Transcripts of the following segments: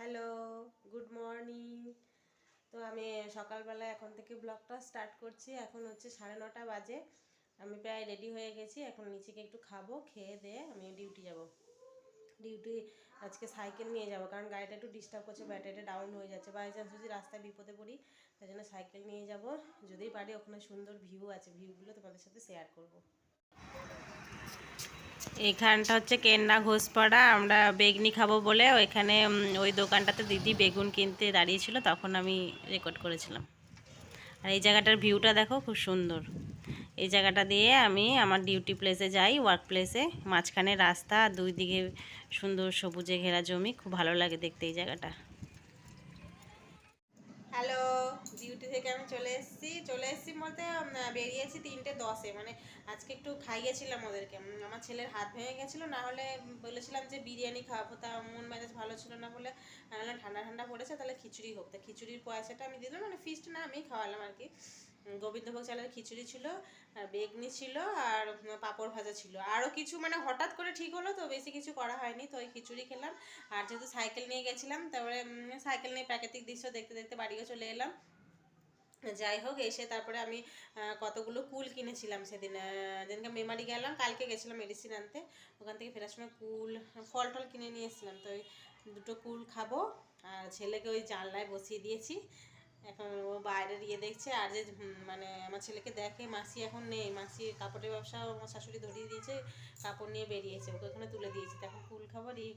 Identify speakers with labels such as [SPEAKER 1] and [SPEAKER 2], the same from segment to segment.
[SPEAKER 1] Hello, good morning. তো আমি সকালবেলা এখন থেকে ব্লগটা স্টার্ট করছি। এখন হচ্ছে সাড়ে নটা বাজে। আমি প্রায় রেডি হয়ে গেছি। এখন নিচেকে একটু খাব, খেয়ে দিয়ে আমি ডিউটি যাব। ডিউটি আজকে সাইকেল নিয়ে যাব, কারণ গাড়িটা একটু ডিস্টার্ব করছে ব্যাটারিটা ডাউন হয়ে যাচ্ছে। বাই চান্স যদি রাস্তায় বিপদে পড়ি তাই জন্য সাইকেল নিয়ে যাব। যদি পারি ওখানে সুন্দর ভিউ আছে ভিউগুলো তোমাদের সাথে শেয়ার করব। এখানটা হচ্ছে কেন্না ঘোষপাড়া, আমরা বেগনি খাব বলে ওইখানে ওই দোকানটাতে দিদি বেগুন কিনতে দাঁড়িয়েছিল, তখন আমি রেকর্ড করেছিলাম। আর এই জায়গাটার ভিউটা দেখো, খুব সুন্দর। এই জায়গাটা দিয়ে আমি আমার ডিউটি প্লেসে যাই ওয়ার্ক প্লেসে মাঝখানে রাস্তা, দুই দিকে সুন্দর সবুজে ঘেরা জমি, খুব ভালো লাগে দেখতে এই জায়গাটা। হ্যালো ডিউটি থেকে আমি চলে এসেছি। চলে এসেছি বলতে বেরিয়েছি তিনটে দশে। মানে আজকে একটু খাইয়েছিলাম ওদেরকে। আমার ছেলের হাত ভেঙে গেছিল। না হলে বলেছিলাম যে বিরিয়ানি খাওয়াবো তা মন মেজাজ ভালো ছিল না বলে ঠান্ডা ঠান্ডা পড়েছে, তাহলে খিচুড়ি হোক। তা খিচুড়ির পয়সাটা আমি দিলাম। মানে ফিস্ট না আমি খাওয়ালাম আর কি। গোবিন্দভোগ চালের খিচুড়ি ছিল, আর বেগনি ছিল, আর পাঁপড় ভাজা ছিল। আরও কিছু মানে হঠাৎ করে ঠিক হলো তো, বেশি কিছু করা হয়নি তো, ওই খিচুড়ি খেলাম। আর যেহেতু সাইকেল নিয়ে গেছিলাম, তারপরে সাইকেল নিয়ে প্রাকৃতিক দৃশ্য দেখতে দেখতে বাড়িও চলে এলাম। যাই হোক, এসে তারপরে আমি কতগুলো কুল কিনেছিলাম সেদিন। যেদিনকে মেমারি গেলাম, কালকে গেছিলাম মেডিসিন আনতে। ওখান থেকে ফেরার সময় কুল, ফল টল কিনে নিয়ে এসেছিলাম। তো ওই দুটো কুল খাব, আর ছেলেকে ওই জানলায় বসিয়ে দিয়েছি। এখন ও বাইরের ইয়ে দেখছে আর যে মানে আমার ছেলেকে দেখে মাসি এখন নেই। মাসি কাপড়ের ব্যবসা আমার শাশুড়ি ধরিয়ে দিয়েছে, কাপড় নিয়ে বেরিয়েছে, ওকে ওখানে তুলে দিয়েছি। তখন কুল খাবার এই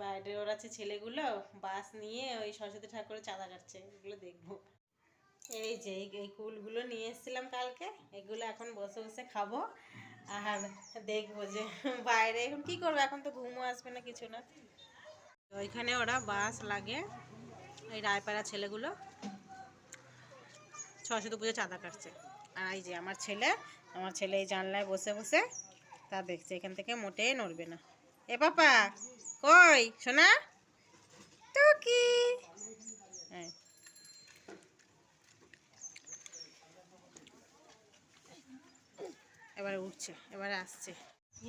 [SPEAKER 1] বাইরে ওর আছে ছেলেগুলো, বাস নিয়ে ওই সরস্বতী ঠাকুরের চাঁদা কাটছে, এগুলো দেখব। এই যে, এই কুলগুলো নিয়ে এসেছিলাম কালকে, এগুলো এখন বসে বসে খাব। আর দেখব যে, বাইরে এখন কি করব? এখন তো ঘুমও আসবে না, কিছু না। ওইখানে ওরা বাস লাগে। এই রায়পাড়া ছেলেগুলো। সরস্বতী পুজো চাঁদা কাটছে। আর এই যে আমার ছেলে আমার ছেলে এই জানলায় বসে বসে তা দেখছে, এখান থেকে মোটেই নড়বে না। এ পাপা, কই? শোনা টুকি? হ্যাঁ এবারে উঠছে, এবারে আসছে।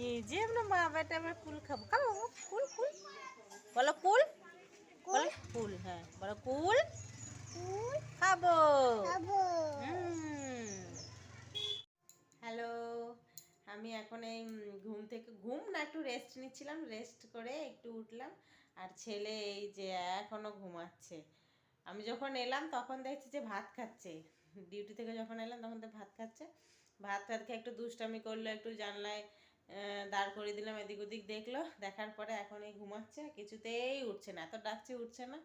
[SPEAKER 1] এই যে আমরা মা বেটা আমরা কুল খাব। খাব কুল কুল বলো কুল বলো কুল হ্যাঁ। বলো কুল? খাব। হ্যালো আমি এখন এই ঘুম থেকে ঘুম না একটু রেস্ট নিচ্ছিলাম রেস্ট করে একটু উঠলাম। আর ছেলে এই যে এখনও ঘুমাচ্ছে। আমি যখন এলাম তখন দেখছি যে ভাত খাচ্ছে। ডিউটি থেকে যখন এলাম তখন তো ভাত খাচ্ছে। ভাত টাত খেয়ে একটু দুষ্টামি করল একটু জানলায় দাঁড় করিয়ে দিলাম এদিক ওদিক দেখল। দেখার পরে এখন এই ঘুমাচ্ছে কিছুতেই উঠছে না, এত ডাকছে উঠছে না।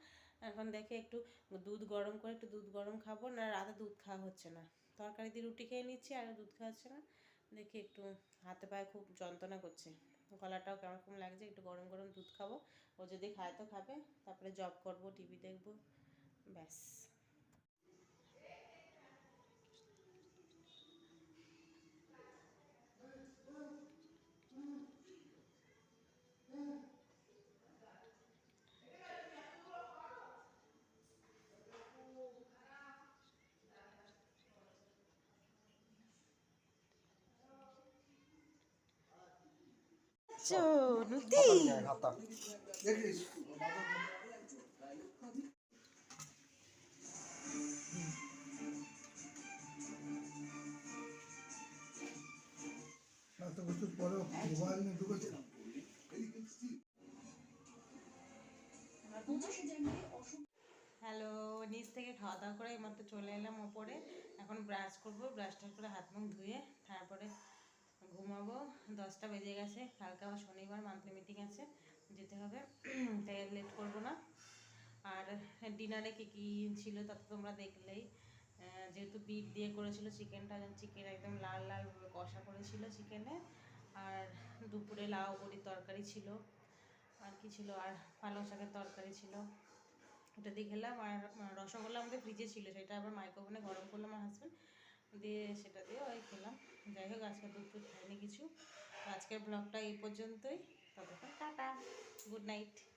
[SPEAKER 1] এখন দেখে একটু দুধ গরম করে, একটু দুধ গরম খাব, না রাতে দুধ খাওয়া হচ্ছে না। তরকারি দিয়ে রুটি খেয়ে নিচ্ছি, আর দুধ খাওয়া হচ্ছে না। দেখি একটু হাতে পায়ে খুব যন্ত্রণা করছে। গলাটাও কেমন লাগছে, একটু গরম গরম দুধ খাব। ও যদি খায় তো খাবে, তারপরে জব করব টিভি দেখব, ব্যাস।
[SPEAKER 2] মোবাইল নিয়ে
[SPEAKER 1] হ্যালো নিচ থেকে খাওয়া দাওয়া করে এইমাত্র চলে এলাম ওপরে। এখন ব্রাশ করব ব্রাশ টাশ করে হাত মুখ ধুয়ে তারপরে ঘুমাবো, দশটা বেজে গেছে, কালকে আবার শনিবার মান্থলি মিটিং আছে, যেতে হবে, তাই লেট করব না। আর ডিনারে কী কী ছিল তা তো তোমরা দেখলেই। যেহেতু বিট দিয়ে করেছিল চিকেনটা চিকেন একদম লাল লাল কষা করেছিল চিকেনে আর দুপুরে লাউ বড়ির তরকারি ছিল। আর কি ছিল? আর পালং শাকের তরকারি ছিল। ওটা দিয়ে খেলাম। আর রসগোল্লা আমাদের ফ্রিজে ছিল, সেটা আবার মাইক্রোওভেনে গরম করলাম আমার হাজব্যান্ড দিয়ে সেটা দিয়ে ওই খেলাম। যাই হোক, আজকে দুধ টুধ খাইনি কিছু। আজকের ব্লগটা এই পর্যন্তই। ততক্ষণ টাটা। Good night.